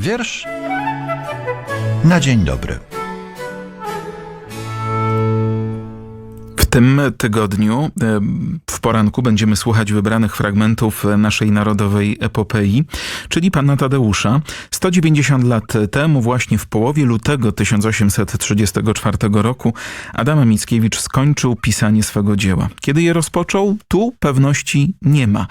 Wiersz na dzień dobry. W tym tygodniu e, w poranku będziemy słuchać wybranych fragmentów naszej narodowej epopei, czyli pana Tadeusza. 190 lat temu, właśnie w połowie lutego 1834 roku, Adam Mickiewicz skończył pisanie swego dzieła. Kiedy je rozpoczął, tu pewności nie ma.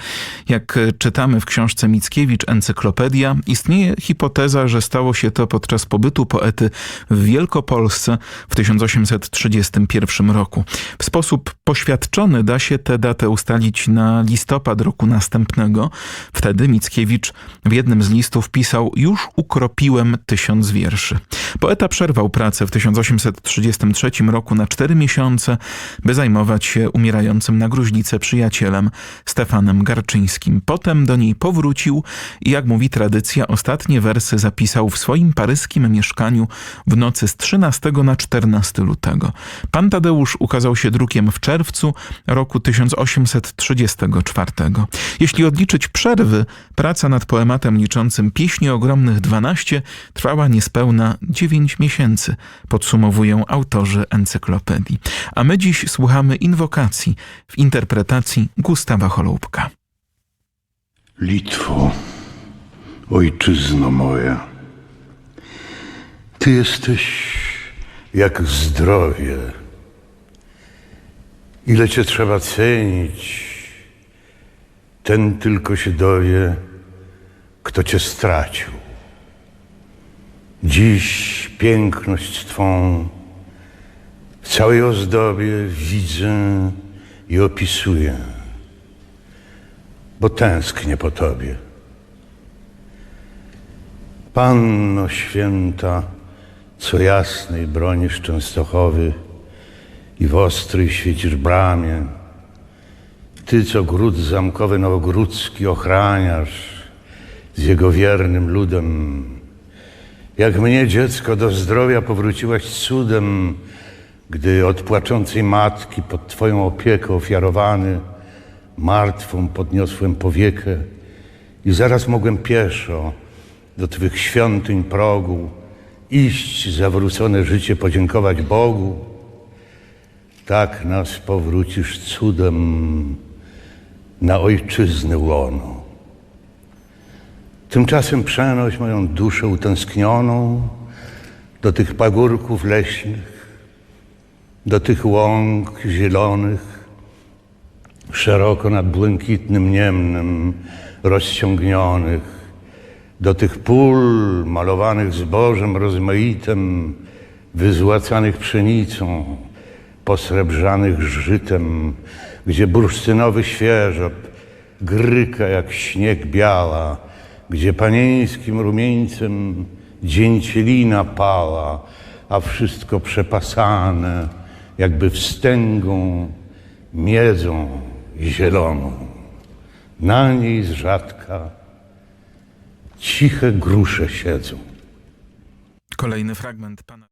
Jak czytamy w książce Mickiewicz Encyklopedia, istnieje hipoteza, że stało się to podczas pobytu poety w Wielkopolsce w 1831 roku. W sposób poświadczony da się tę datę ustalić na listopad roku następnego. Wtedy Mickiewicz w jednym z listów pisał Już ukropiłem tysiąc wierszy. Poeta przerwał pracę w 1833 roku na cztery miesiące, by zajmować się umierającym na gruźlicę przyjacielem Stefanem Garczyńskim. Potem do niej powrócił i jak mówi tradycja, ostatnie wersy zapisał w swoim paryskim mieszkaniu w nocy z 13 na 14 lutego. Pan Tadeusz ukazał się drukiem w czerwcu roku 1834. Jeśli odliczyć przerwy, praca nad poematem liczącym pieśni ogromnych 12 trwała niespełna 9 miesięcy, podsumowują autorzy encyklopedii. A my dziś słuchamy inwokacji w interpretacji Gustawa Choloupka. Litwo, ojczyzno moja, Ty jesteś jak zdrowie. Ile Cię trzeba cenić, ten tylko się dowie, kto Cię stracił. Dziś piękność Twą w całej ozdobie widzę i opisuję bo tęsknię po Tobie. Panno święta, co jasnej bronisz Częstochowy i w ostrej świecisz bramie, Ty, co gród zamkowy nowogródzki ochraniasz z jego wiernym ludem, jak mnie, dziecko, do zdrowia powróciłaś cudem, gdy od płaczącej matki pod Twoją opiekę ofiarowany martwą podniosłem powiekę i zaraz mogłem pieszo do Twych świątyń progu iść zawrócone życie podziękować Bogu. Tak nas powrócisz cudem na ojczyznę łono. Tymczasem przenoś moją duszę utęsknioną do tych pagórków leśnych, do tych łąk zielonych, szeroko nad błękitnym niemnem rozciągnionych, do tych pól malowanych zbożem rozmaitym, wyzłacanych pszenicą, posrebrzanych żytem, gdzie bursztynowy świeżop gryka jak śnieg biała, gdzie panieńskim rumieńcem dzięcielina pała, a wszystko przepasane, jakby wstęgą, miedzą zieloną. Na niej z rzadka ciche grusze siedzą. Kolejny fragment pana.